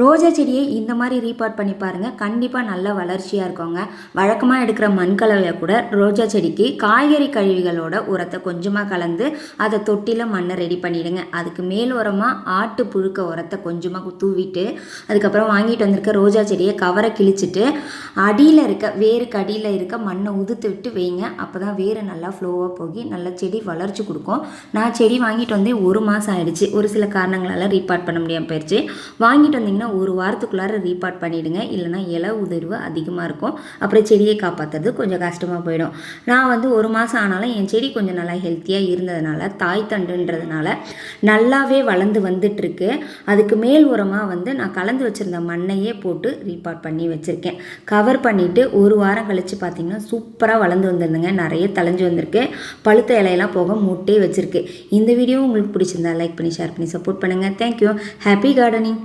ரோஜா செடியை இந்த மாதிரி ரீபாட் பண்ணி பாருங்கள் கண்டிப்பாக நல்ல வளர்ச்சியாக இருக்குங்க. வழக்கமாக எடுக்கிற மண் கலவையை கூட ரோஜா செடிக்கு காய்கறி கழிவுகளோட உரத்தை கொஞ்சமாக கலந்து அதை தொட்டியில் மண்ணை ரெடி பண்ணிவிடுங்க அதுக்கு மேல் உரமாக ஆட்டு புழுக்க உரத்தை கொஞ்சமாக தூவிட்டு அதுக்கப்புறம் வாங்கிட்டு வந்திருக்க ரோஜா செடியை கவரை கிழிச்சிட்டு அடியில் இருக்க வேருக்கு அடியில் இருக்க மண்ணை உதுத்து விட்டு வைங்க. அப்போ தான் வேறு நல்லா ஃப்ளோவாக போகி நல்ல செடி வளர்ச்சி கொடுக்கும். நான் செடி வாங்கிட்டு வந்தேன் ஒரு மாதம் ஆயிடுச்சு. ஒரு சில காரணங்களால் ரீபார்ட் பண்ண முடியாமல் போயிடுச்சு வாங்கிட்டு வந்தீங்கன்னா ஒரு வாரத்துக்குள்ளார ரீபாட் பண்ணிவிடுங்க இல்லைனா இலை உதிர்வு அதிகமாக இருக்கும். அப்புறம் செடியை காப்பாற்றுறது கொஞ்சம் கஷ்டமாக போயிடும். நான் வந்து ஒரு மாதம் ஆனாலும் என் செடி கொஞ்சம் நல்லா ஹெல்த்தியாக இருந்ததுனால தாய் தண்டுன்றதுனால நல்லாவே வளர்ந்து வந்துட்டுருக்கு. அதுக்கு மேல் உரமாக வந்து நான் கலந்து வச்சுருந்த மண்ணையே போட்டு ரீபாட் பண்ணி வச்சுருக்கேன். கவர் பண்ணிவிட்டு ஒரு வாரம் கழித்து பார்த்திங்கன்னா சூப்பராக வளர்ந்து வந்திருந்துங்க. நிறைய தலைஞ்சு வந்திருக்கு. பழுத்த இலையெல்லாம் போக மூட்டே வச்சுருக்கு. இந்த வீடியோ உங்களுக்கு பிடிச்சிருந்தா லைக் பண்ணி ஷேர் பண்ணி சப்போர்ட் பண்ணுங்கள் தேங்க்யூ ஹாப்பி கார்டனிங்